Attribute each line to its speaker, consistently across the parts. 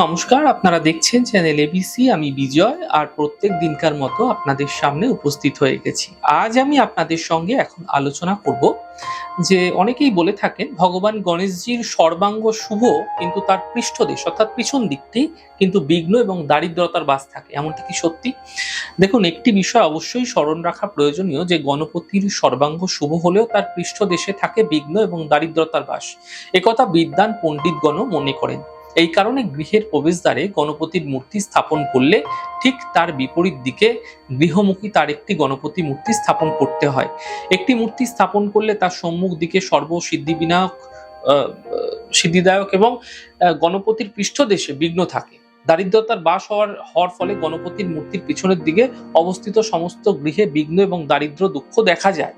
Speaker 1: নমস্কার, আপনারা দেখছেন চ্যানেল এবিসি আমি বিজয়, আর প্রত্যেক দিনকার মতো আপনাদের সামনে উপস্থিত হয়ে গেছি। আজ আমি আপনাদের সঙ্গে এখন আলোচনা করব যে অনেকেই বলে থাকেন, ভগবান গণেশজির সর্বাঙ্গ শুভ কিন্তু তার পৃষ্ঠদেশ, অর্থাৎ পিছন দিকটি কিন্তু বিঘ্ন এবং দারিদ্রতার বাস থাকে। এমনটি কি সত্যি? দেখুন, একটি বিষয় অবশ্যই স্মরণ রাখা প্রয়োজনীয় যে গণপতির সর্বাঙ্গ শুভ হলেও তার পৃষ্ঠদেশে থাকে বিঘ্ন এবং দারিদ্রতার বাস। একথা বিদ্যান পণ্ডিতগণও মনে করেন। এই কারণে গৃহের প্রবেশদ্বারে গণপতির মূর্তি স্থাপন করলে ঠিক তার বিপরীত দিকে গৃহমুখী তার একটি গণপতি মূর্তি স্থাপন করতে হয়। একটি মূর্তি স্থাপন করলে তার সম্মুখ দিকে সর্বসিদ্ধি বিনায়ক সিদ্ধিদায়ক এবং গণপতির পৃষ্ঠদেশে বিঘ্ন থাকে। দারিদ্রতার বাস হওয়ার হওয়ার ফলে গণপতির মূর্তির পিছনের দিকে অবস্থিত সমস্ত গৃহে বিঘ্ন এবং দারিদ্র দুঃখ দেখা যায়।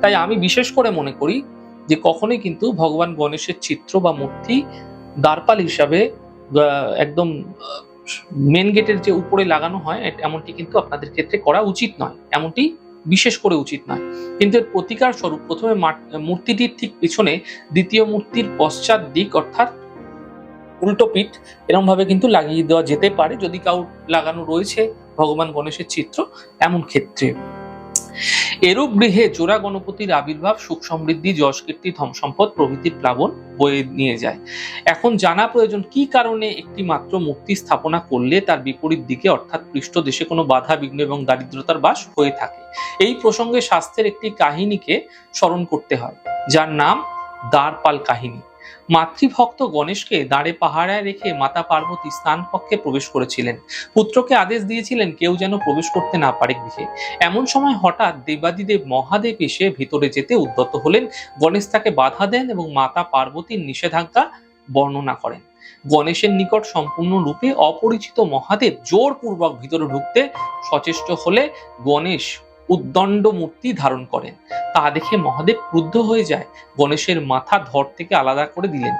Speaker 1: তাই আমি বিশেষ করে মনে করি যে কখনোই কিন্তু ভগবান গণেশের চিত্র বা মূর্তি দ্বারপাল হিসাবে একদম মেন গেটের যে উপরে লাগানো হয় এমনটি কিন্তু আপনাদের ক্ষেত্রে করা উচিত নয়। এমনটি বিশেষ করে উচিত নয়। কিন্তু এর প্রতিকার স্বরূপ প্রথমে মূর্তিটির ঠিক পিছনে দ্বিতীয় মূর্তির পশ্চাৎ দিক অর্থাৎ উল্টো পিঠ এরকম ভাবে কিন্তু লাগিয়ে দেওয়া যেতে পারে। যদি কাউ লাগানো রয়েছে ভগবান গণেশের চিত্র, এমন ক্ষেত্রে। এরূপ গৃহে জোড়া গণপতির আবির্ভাব, সুখ সমৃদ্ধি, যশ কীর্তি ধন সম্পদ প্লাবন বয়ে নিয়ে যায়। এখন জানা প্রয়োজন কি কারণে একটি মাত্র মূর্তি স্থাপনা করলে তার বিপরীত দিকে, অর্থাৎ পৃষ্ঠ দেশে কোনো বাধা, বিঘ্ন এবং দারিদ্রতার বাস হয়ে থাকে? এই প্রসঙ্গে স্বাস্থ্যের একটি কাহিনীকে স্মরণ করতে হয়, যার নাম দ্বারপাল কাহিনী। মাতৃভক্ত গণেশকে দাঁড়ে পাহারায় রেখে মাতা পার্বতী স্নান কক্ষে প্রবেশ করেছিলেন। পুত্রকে আদেশ দিয়েছিলেন কেউ যেন প্রবেশ করতে না পারে গৃহে। এমন সময় হঠাৎ দেবাদিদেব মহাদেব এসে ভিতরে যেতে উদ্যত হলেন। গণেশ তাকে বাধা দেন এবং মাতা পার্বতীর নিষেধাজ্ঞা বর্ণনা করেন। গণেশের নিকট সম্পূর্ণরূপে অপরিচিত মহাদেব জোরপূর্বক ভিতরে ঢুকতে সচেষ্ট হলে গণেশ উদ্দণ্ড মূর্তি ধারণ করেন তা দেখে মহাদেব ক্রুদ্ধ হয়ে যায়। গণেশের মাথা ধর থেকে আলাদা করে দিলেন।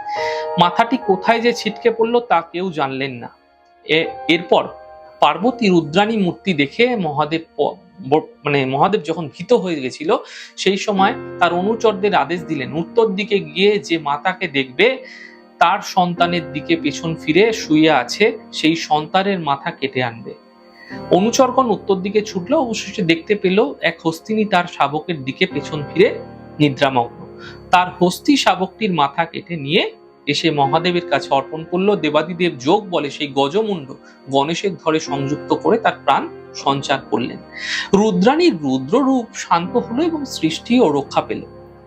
Speaker 1: মাথাটি কোথায় যে ছিটকে পড়ল তা কেউ জানলেন না। এরপর পার্বতী রুদ্রাণী মূর্তি দেখে মহাদেব মানে মহাদেব যখন ভীত হয়ে গেছিল, সেই সময় তার অনুচরদের আদেশ দিলেন, উত্তর দিকে গিয়ে যে মাতাকে দেখবে, তার সন্তানের দিকে পেছন ফিরে শুয়ে আছে, সেই সন্তানের মাথা কেটে আনবে। অনুচরগণ উত্তর দিকে ছুটলো অবশেষে দেখতে পেল এক হস্তিনী তার শাবকের দিকে পেছন ফিরে নিদ্রামগ্ন। তার হস্তি শাবকটির মাথা কেটে নিয়ে এসে মহাদেবের কাছে অর্পণ করল। দেবাদিদেব যোগ বলে সেই গজমুণ্ড গণেশের ধরে সংযুক্ত করে তার প্রাণ সঞ্চার করলেন। রুদ্রাণীর রুদ্ররূপ শান্ত হলো এবং সৃষ্টিও রক্ষা পেল।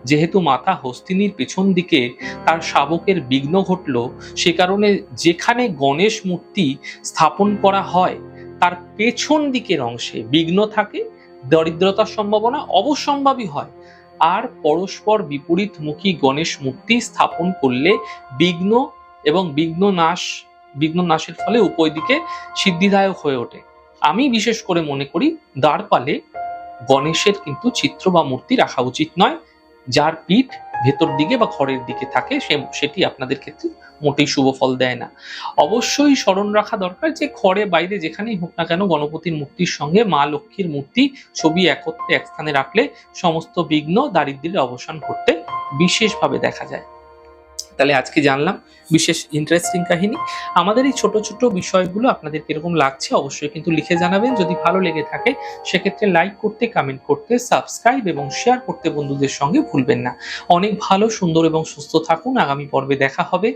Speaker 1: যেহেতু মাথা হস্তিনীর পেছন দিকে তার শাবকের বিঘ্ন ঘটল, সে কারণে যেখানে গণেশ মূর্তি স্থাপন করা হয় তার পেছন দিকের অংশে বিঘ্ন থাকে, দরিদ্রতার সম্ভাবনা অবশ্যম্ভাবী হয়। আর পরস্পর বিপরীতমুখী গণেশ মূর্তি স্থাপন করলে বিঘ্ন এবং বিঘ্ন নাশ বিঘ্ন নাশের ফলে উভয় দিকে সিদ্ধিদায়ক হয়ে ওঠে। আমি বিশেষ করে মনে করি, দ্বারপালে গণেশের কিন্তু চিত্র বা মূর্তি রাখা উচিত নয়, যার পিঠ ভেতর দিকে বা ঘরের দিকে থাকে, সে, সেটি আপনাদের ক্ষেত্রে মোটেই শুভ ফল দেয় না। অবশ্যই স্মরণ রাখা দরকার যে ঘরে বাইরে যেখানেই হোক না কেন গণপতির মূর্তির সঙ্গে মা লক্ষ্মীর মূর্তি ছবি একত্রে এক স্থানে রাখলে সমস্ত বিঘ্ন দারিদ্র্যের অবসান করতে বিশেষভাবে দেখা যায়। তাহলে আজকে জানলাম বিশেষ ইন্টারেস্টিং কাহিনী। আমাদের এই ছোট ছোট বিষয়গুলো আপনাদের কীরকম লাগছে অবশ্যই কিন্তু লিখে জানাবেন। যদি ভালো লেগে থাকে, সেক্ষেত্রে লাইক করতে কমেন্ট করতে সাবস্ক্রাইব এবং শেয়ার করতে বন্ধুদের সঙ্গে ভুলবেন না। অনেক ভালো, সুন্দর এবং সুস্থ থাকুন। আগামী পর্বে দেখা হবে।